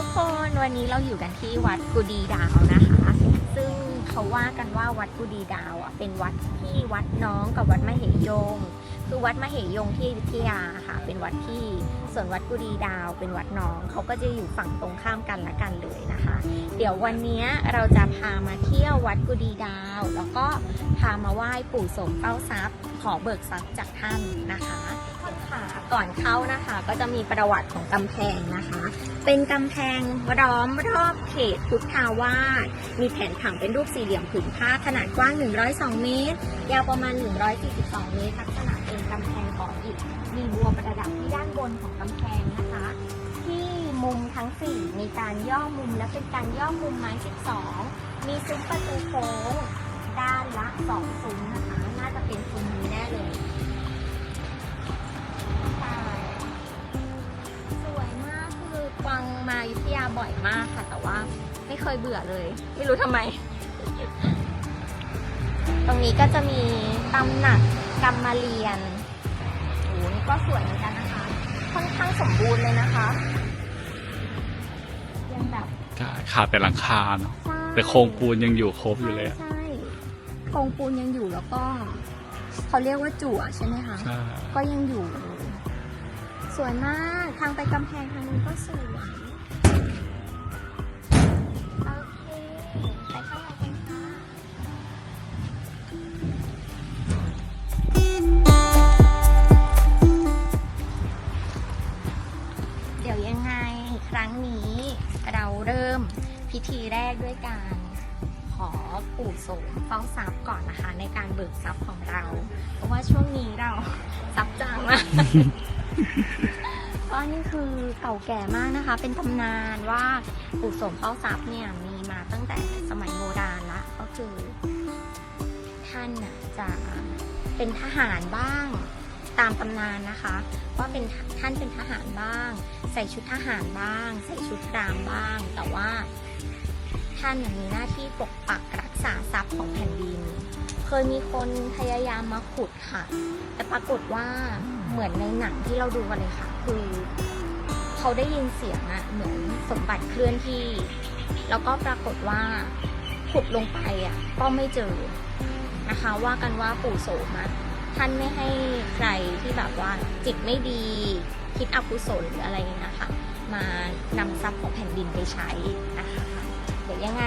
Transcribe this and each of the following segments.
ทุกคนวันนี้เราอยู่กันที่วัดกุดีดาวนะคะ ซึ่งเขาว่ากันว่าวัดกุดีดาวอะเป็นวัดที่วัดน้องกับวัดมเหยง คือวัดมเหยงที่อยุธยาค่ะ เป็นวัดพี่ส่วนวัดกุดีดาว เป็นวัดน้องเขาก็จะอยู่ฝั่งตรงข้ามกันละกันเลยนะคะ เดี๋ยววันนี้เราจะพามาเที่ยววัดกุดีดาว แล้วก็พามาไหว้ปู่สมเป้าทรัพย์ ขอเบิกทรัพย์จากท่านนะคะค่ะก่อนเข้านะคะก็จะมีประวัติของกำแพงนะคะ เป็นกำแพงล้อมรอบเขตพุทธาวาสมีแผนผังเป็นรูปสี่เหลี่ยมผืนผ้าขนาดกว้าง 102 เมตร ยาวประมาณ 142 เมตรลักษณะเป็นกำแพงก่ออิฐมีบัวประดับที่ด้านบนของกำแพงนะคะ ที่มุมทั้ง 4 มีการย่อมุมและเป็นการย่อมุมไม้ 12 มีซุ้มประตูโค้งด้านละ 2 ซุ้มนะคะ อยุธยาบ่อยมากค่ะ แต่ว่าไม่เคยเบื่อเลย ไม่รู้ทำไม ตรงนี้ก็จะมีตำหนักกรรมเรียนโอ้โหนี่ก็สวยเหมือนกันนะคะ ค่อนข้างสมบูรณ์เลยนะคะยังแบบใช่ขาดแต่หลังคาเนาะใช่แต่โครงปูนยังอยู่ครบอยู่เลยอะใช่โครงปูนยังอยู่แล้วก็เขาเรียกว่าจั่วใช่ไหมคะใช่ก็ยังอยู่เลยสวยมาก ทางไปกำแพงทางนู้นก็สวย กด้วยการขอปู่โสมเฝ้าทรัพย์ก่อนนะคะ ในการเบิกทรัพย์ของเรา เพราะว่าช่วงนี้เราทรัพย์จางมากก็นี่คือเก่าแก่มากนะคะ เป็นตำนานว่าปู่โสมเฝ้าทรัพย์เนี่ยมีมาตั้งแต่สมัยโบราณละก็คือ ท่านน่ะจะเป็นทหารบ้างตามตำนานนะคะว่าเป็นท่านเป็นทหารบ้าง ใส่ชุดทหารบ้าง ใส่ชุดพรามบ้าง แต่ว่า ท่านมีหน้าที่ปกปักรักษาทรัพย์ของแผ่นดิน เคยมีคนพยายามมาขุดค่ะ แต่ปรากฏว่าเหมือนในหนังที่เราดูกันเลยค่ะ คือเขาได้ยินเสียงอะเหมือนสมบัติเคลื่อนที่ แล้วก็ปรากฏว่าขุดลงไปอะก็ไม่เจอนะคะ ว่ากันว่าปู่โสมะท่านไม่ให้ใครที่แบบว่าจิตไม่ดี คิดอกุศลหรืออะไรอย่างเงี้ยค่ะมานำทรัพย์ของแผ่นดินไปใช้นะคะ ดี๋ยวยังไง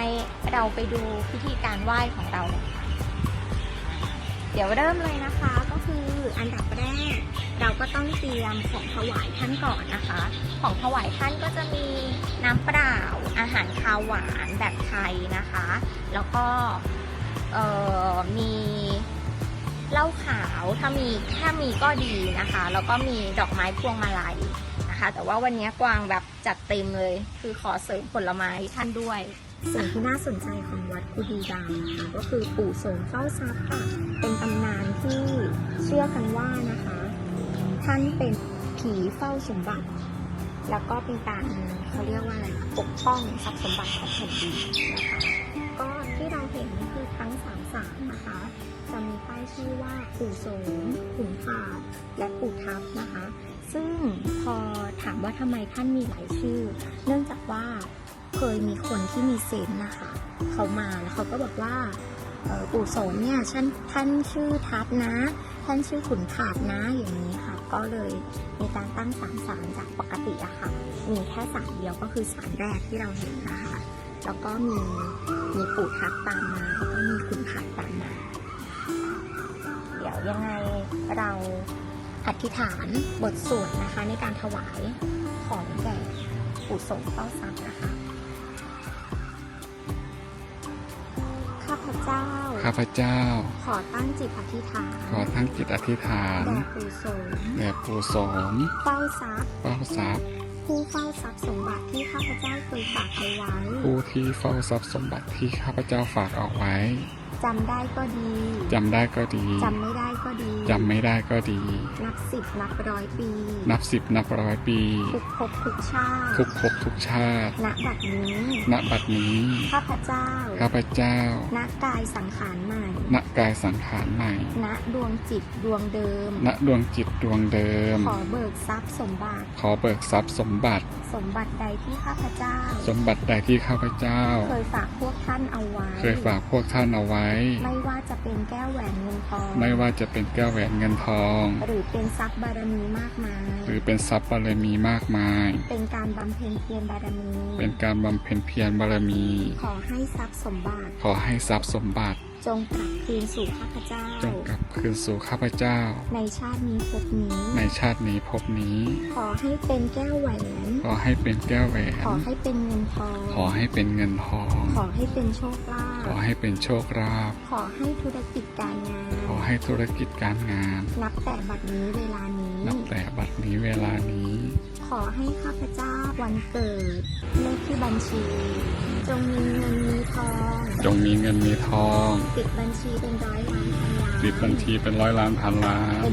เราไปดูพิธีการไหว้ของเราเลยค่ะเดี๋ยวเริ่มเลยนะคะ ก็คืออันดับแรก เราก็ต้องเตรียมของถวายท่านก่อนนะคะ ของถวายท่านก็จะมีน้ำเปล่า อาหารคาวหวานแบบไทยนะคะ แล้วก็มีเหล้าขาวถ้ามีถ้ามีก็ดีนะคะ แล้วก็มีดอกไม้พวงมาลัยนะคะ แต่ว่าวันนี้กวางแบบจัดเต็มเลย คือขอเสริมผลไม้ท่านด้วย สิ่งที่น่าสนใจของวัดกุดีดาวนะคะก็คือปู่โสมเฝ้าทรัพย์ค่ะเป็นตำนานที่เชื่อกันว่านะคะ ท่านเป็นผีเฝ้าสมบัติ แล้วก็เป็นการเขาเรียกว่าอะไรปกป้องทรัพย์สมบัติของแผ่นดินนะคะก็ที่เราเห็นคือทั้งสามสารนะคะจะมีป้ายชื่อว่าปู่โสมขุนขาดและปู่ทับนะคะ ซึ่งพอถามว่าทำไมท่านมีหลายชื่อ เนื่องจากว่า ยมีคนที่มีเซนนะคะ เขามาแล้วเขาก็บอกว่าปู่โสมเนี่ยท่านท่านชื่อทับนะ ท่านชื่อขุนขาดนะอย่างนี้ค่ะ ก็เลยมีการตั้งสามสารจากปกติอะค่ะ มีแค่สารเดียวก็คือสารแรกที่เราเห็นนะคะแล้วก็มีมีปู่ทับตามมาแล้วก็มีขุนขาดตามมา เดี๋ยวยังไงเราอธิษฐานบทสวดนะคะในการถวายของแก่ปู่โสมเต้าทรัพย์นะคะ ข้าพเจ้า ขอตั้งจิตอธิษฐาน ขอทั้งจิตอธิษฐานแด่ปู่โสมแด่ปู่โสมเฝ้าทรัพย์เฝ้าทรัพย์ผู้เฝ้าทรัพย์สมบัติที่ข้าพเจ้าเคยฝากเอาไว้ ผู้ที่เฝ้าทรัพย์สมบัติที่ข้าพเจ้าฝากเอาไว้ จำได้ก็ดีจำได้ก็ดีจำไม่ได้ก็ดีจำไม่ได้ก็ดี นับสิบนับร้อยปี นับสิบนับร้อยปี ทุกภพทุกชาติ ทุกภพทุกชาติ ณ บัดนี้ ณ บัดนี้ ข้าพเจ้า ข้าพเจ้าณกายสังขารใหม่ ณกายสังขารใหม่ ณดวงจิตดวงเดิม ณดวงจิตดวงเดิม ขอเบิกทรัพย์สมบัติ ขอเบิกทรัพย์สมบัติ สมบัติใดที่ข้าพเจ้า สมบัติใดที่ข้าพเจ้า เคยฝากพวกท่านเอาไว้ เคยฝากพวกท่านเอาไว้ ไม่ว่าจะเป็นแก้วแหวนเงินทอง ไม่ว่าจะเป็นแก้วแหวนเงินทอง หรือเป็นทรัพย์บารมีมากมาย หรือเป็นทรัพย์บารมีมากมาย เป็นการบำเพ็ญเพียรบารมี เป็นการบำเพ็ญเพียรบารมี ขอให้ทรัพย์สมบัติ ขอให้ทรัพย์สมบัติ จงกลับคืนสู่ข้าพเจ้า จงกลับคืนสู่ข้าพเจ้า ในชาตินี้ภพนี้ ในชาตินี้ภพนี้ ขอให้เป็นแก้วแหวน ขอให้เป็นแก้วแหวน ขอให้เป็นเงินทอง ขอให้เป็นเงินทอง ขอให้เป็นโชคลาขอภให้เป็นโชคลาภ ขอให้ธุรกิจการงาน ขอให้ธุรกิจการงาน นับแต่บัดนี้เวลานี้ นับแต่บัดนี้เวลานี้ ขอให้ข้าพเจ้าวันเกิด เลขที่บัญชี จงมีเงินมีทอง จงมีเงินมีทอง ติดบัญชีเป็นร้อยล้านพันล้านติดบัญชีเป็นร้อยล้านพันล้าน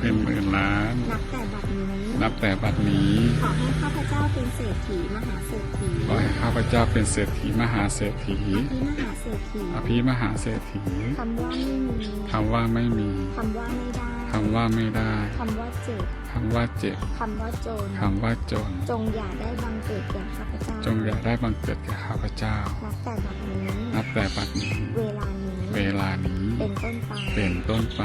เป็นหมื่นล้าน เป็นหมื่นล้าน นับแต่บัดนี้ นับแต่บัดนี้ ขอให้ข้าพเจ้าเป็นเศรษฐีมหาเศรษฐี ขอให้ข้าพเจ้าเป็นเศรษฐีมหาเศรษฐี อภิมหาเศรษฐีอภิมหาเศรษฐีคำว่าไม่มีคำว่าไม่มีคำว่าไม่ได้ คำว่าไม่ได้คำว่าเจ็บคำว่าเจ็บคำว่าจนคำว่าจน จงอย่าได้บังเกิดแก่ข้าพเจ้า จงอย่าได้บังเกิดแก่ข้าพเจ้านับแต่บัดนี้นับแต่บัดนี้ เวลานี้ เวลานี้ เป็นต้นไป เป็นต้นไป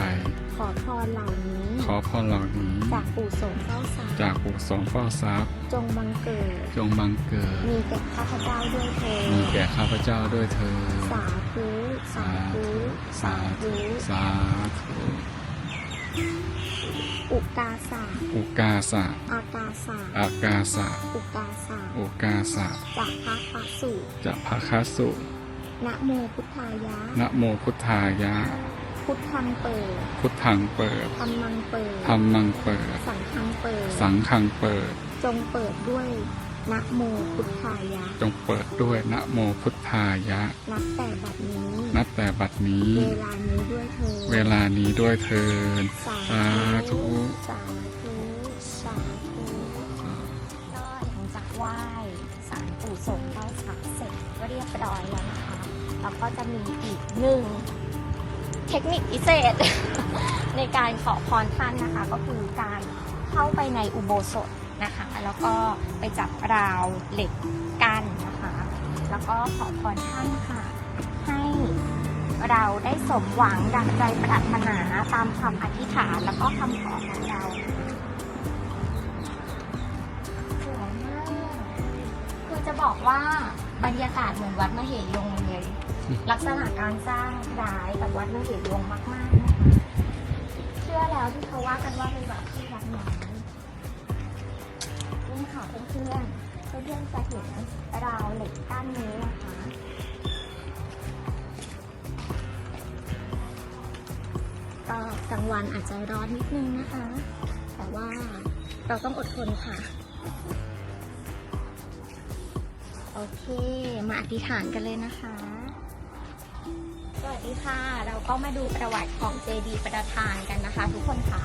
ขอพรเหล่านี้ ขอพรเหล่านี้ จากปู่โสมเฝ้าสาจากปู่สองเฝ้าทรัพย์ จงบังเกิด จงบังเกิด มีแก่ข้าพเจ้าด้วยเถิดมีแก่ข้าพเจ้าด้วยเธอญสาธุ สาธุ สาธุ สาธุ อุกาสาอุกาสะอากาสาอากาสะอุกาสาอุกาสะจากพระปะสุจะภาคาสุนะโมพุทธายะนะโมพุทธายะ พุทธังเปิด พุทธังเปิดธรรมังเปิดธรรมังเปิด สังฆังเปิด สังฆังเปิด จงเปิดด้วย นะโมพุทธายะ จงเปิดด้วยนะโมพุทธายะ นับแต่บัดนี้ นับแต่บัดนี้ เวลานี้ด้วยเธอ เวลานี้ด้วยเทินสาสาธุ สาธุ สาธุก็หลังจากไหว้สารปู่สงเก้าสักเสร็จก็เรียบร้อยแล้วนะคะ แล้วก็จะมีอีกหนึ่งเทคนิคพิเศษ ในการขอพรท่านนะคะ ก็คือการเข้าไปในอุโบสถ นะคะ แล้วก็ไปจับราวเหล็กกั้นนะคะ แล้วก็ขอพรท่านค่ะ ให้เราได้สมหวังดังใจปรารถนาตามคำอธิษฐานแล้วก็คำขอของเราสวยมากคือจะบอกว่าบรรยากาศเหมือนวัดมเหยงเลย ลักษณะการสร้างคล้ายกับวัดมเหยงมากๆนะคะเชื่อแล้วที่เขาว่ากันว่าเป็นวัดที่รักน้อยนี่ ค่ะเพื่อนเพื่อนจะเห็นราวเหล็กกั้นนี้นะคะก็กลางวันอาจจะร้อนนิดนึงนะคะ แต่ว่าเราต้องอดทนค่ะ โอเค มาอธิษฐานกันเลยนะคะสวัสดีค่ะ เราก็มาดูประวัติของเจดีย์ประธานกันนะคะ ทุกคนค่ะ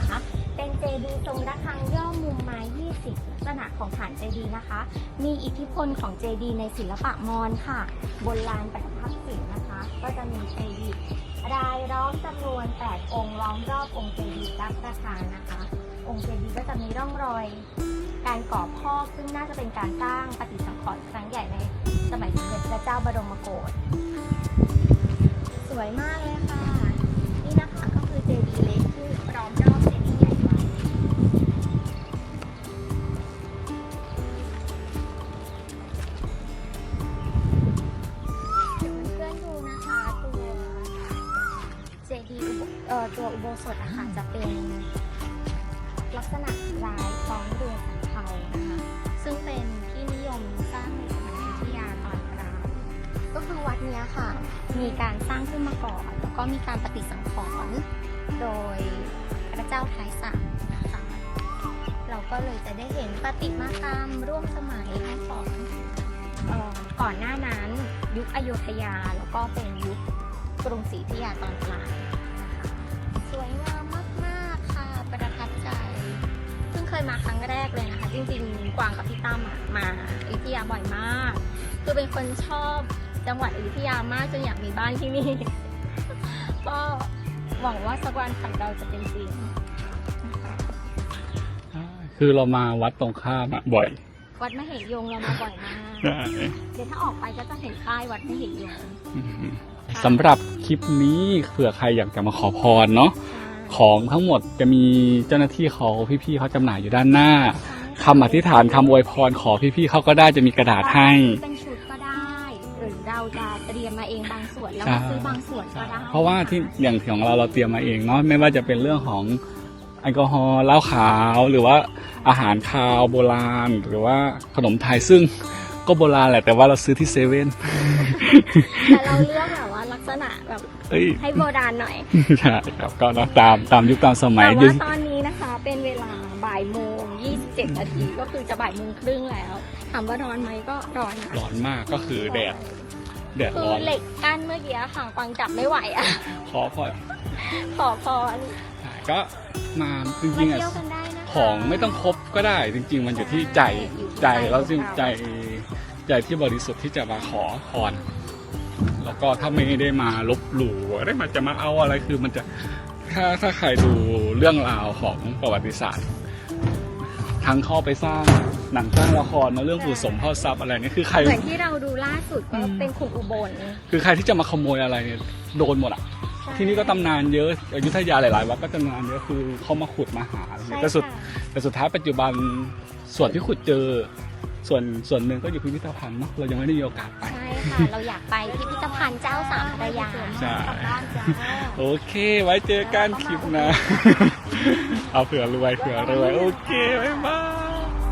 เจดีย์ทรงระฆังย่อมุมไม้ 20 ลักษณะของฐานเจดีย์นะคะ มีอิทธิพลของเจดีย์ในศิลปะมอญค่ะ บนลานประทับศิลป์นะคะ ก็จะมีเจดีย์รายล้อมจำนวน 8 องค์ล้อมรอบองค์เจดีย์รับประทานนะคะ องค์เจดีย์ก็จะมีร่องรอย การก่อพอกซึ่งน่าจะเป็นการสร้างปฏิสังขรณ์ครั้งใหญ่ในสมัยสมเด็จพระเจ้าบรมโกศสวยมากเลยค่ะ นี่นะคะก็คือเจดีย์เล็ก เอ่อตัวอุโบสถอะค่ะจะเป็นลักษณะลายคล้องเรือสำเภานะคะ ซึ่งเป็นที่นิยมสร้างในสมัยอยุธยาตอนกลางก็คือวัดเนี้ยค่ะ มีการสร้างขึ้นมาก่อน แล้วก็มีการปฏิสังขรณ์โดยพระเจ้าท้ายสามนะคะเราก็เลยจะได้เห็นปฏิมากรรมร่วมสมัยทั้งของเอ่อก่อนหน้านั้นยุคอโยธยาแล้วก็เป็นยุคกรุงศรีอยุธยาตอนกลาง ยมาครั้งแรกเลยนะคะ จริงๆ กวางกับพี่ตั้มอะมาอยุธยาบ่อยมาก คือเป็นคนชอบจังหวัดอยุธยามากจนอยากมีบ้านที่นี่ ก็หวังว่าสักวันฝันเราจะเป็นจริงนะคะคือเรามาวัดตรงข้ามอะบ่อย วัดมเหยงเรามาบ่อยมากใช่เดี๋ยวถ้าออกไปก็จะเห็นป้ายวัดมเหยงอืมสำหรับคลิปนี้เผื่อใครอยากจะมาขอพรเนาะ ของทั้งหมดจะมีเจ้าหน้าที่เขาพี่ๆเขาจำหน่ายอยู่ด้านหน้าคำอธิษฐานคำอวยพรขอพี่ๆเขาก็ได้จะมีกระดาษให้ เป็นชุดก็ได้ หรือเราจะเตรียมมาเองบางส่วนแล้วใช่มาซื้อบางส่วนก็ได้เพราะว่าที่อย่างของเราเราเตรียมมาเองเนาะไม่ว่าจะเป็นเรื่องของแอลกอฮอล์เหล้าขาวหรือว่าอาหารคาวโบราณ หรือว่าขนมไทยซึ่งก็โบราณแหละแต่ว่าเราซื้อที่เซเว่น แต่เราเลือกแบบ เอ้ยให้โบราณหน่อยใช่ครับก็เนอะตามตามยุคตามสมัยแต่ยุว่าคตอนนี้นะคะ เป็นเวลาบ่ายโมง27นาทีก็คือจะบ่ายโมงครึ่งแล้วถามว่าร้อนไหมก็ร้อนนะร้อนมากก็คือแดดแดดคือร้อนเหล็กกั้นเมื่อกี้ค่ะฟังจับไม่ไหวอะ ขอพอขอพรใช่ก็มาจมาริงๆอะเที่ยวกันได้นะคะของไม่ต้องครบก็ได้ จริง ๆ มันอยู่ที่ใจอยู่ที่ใจใจแล้วจริงของเราใจใจที่บริสุทธิ์ที่จะมาขอพร แล้วก็ถ้าไม่ได้มาลบหลู่ได้มาจะมาเอาอะไรคือมันจะถ้าถ้าใครดูเรื่องราวของประวัติศาสตร์ทั้งเข้าไปสร้างหนังสร้างละครเนอะเรื่องปู่สมพ่อทรัพย์อะไรเนี่ยคือใคร เหมือนที่เราดูล่าสุดก็อืมเป็นคุณอุบล คือใครที่จะมาขโมยอะไรเนี่ยโดนหมดอะที่นี่ก็ตำนานเยอะอยุธยาหลายๆวัดก็ตำนานเยอะคือเขามาขุดมาหาอะไรใช่เงี้ยแต่สุดค่ะ แต่สุดท้ายปัจจุบันส่วนที่ขุดเจอ ส่วนส่วนหนึ่งก็อยู่พิพิธภัณฑ์เนาะเรายังไม่ได้มีโอกาสไป ใช่ค่ะ เราอยากไปพิพิธภัณฑ์เจ้าสามพระยาใช่ กลับบ้านจ้า โอเค ไว้เจอกันคลิปหนะ เอาเผื่อรวยเผื่อรวย โอเค บ๊ายบาย